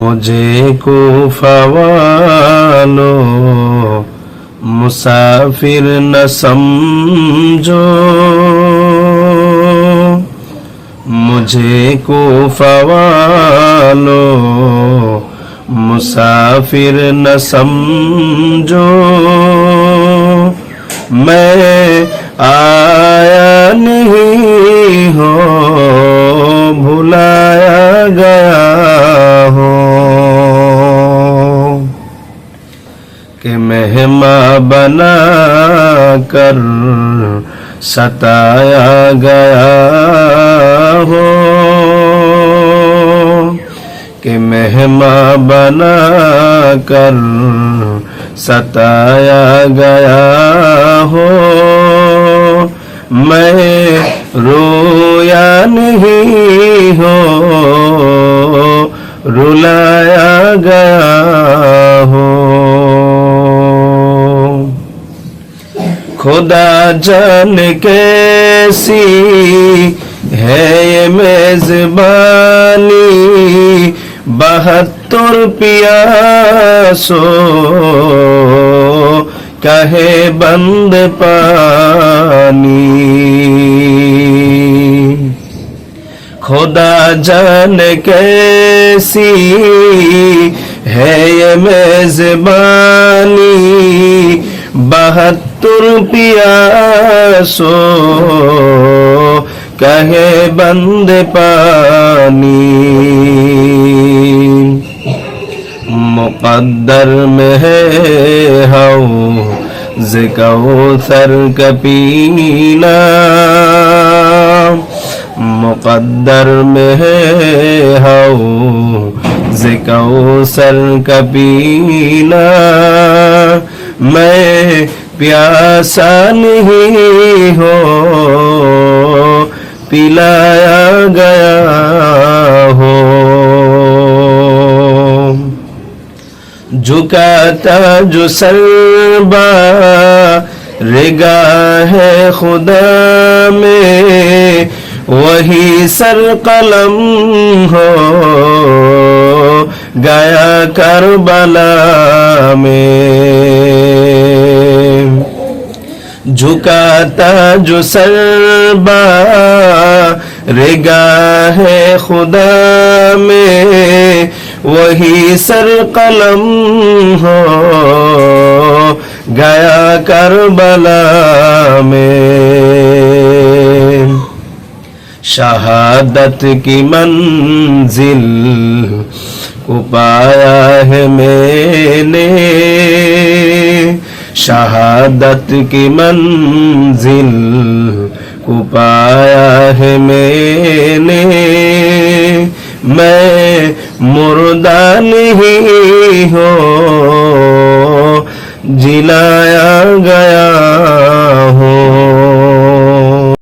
مجھے کوفہ والو مسافر نہ سمجھو مجھے کوفہ والو مسافر نہ سمجھو میں کہ مہماں بنا کر ستایا گیا ہو کہ مہماں بنا کر ستایا گیا ہو۔ میں رویا نہیں ہو خدا جان کیسی ہے یہ میزبانی؟ بہتر پیاسو کہے بند پانی۔ خدا جان کیسی ہے یہ میزبانی؟ بہتر پیاسو کہے بند پانی مقدر میں ہے ہوں ذکر کا پینا مقدر میں ہے ہوں پیاسا نہیں ہو، پلایا گیا ہو۔ جھکاتا جو سربا، رگا ہے خدا میں۔ وہی سر قلم ہو گیا کربلا میں۔ جھکاتا جو سربا رگا ہے خدا میں، وہی سر قلم ہو گیا کربلا میں۔ شہادت کی منزل کو پایا ہے میں نے۔ شہادت کی منزل کو پایا ہے میں نے۔ میں مردہ نہیں ہوں جلایا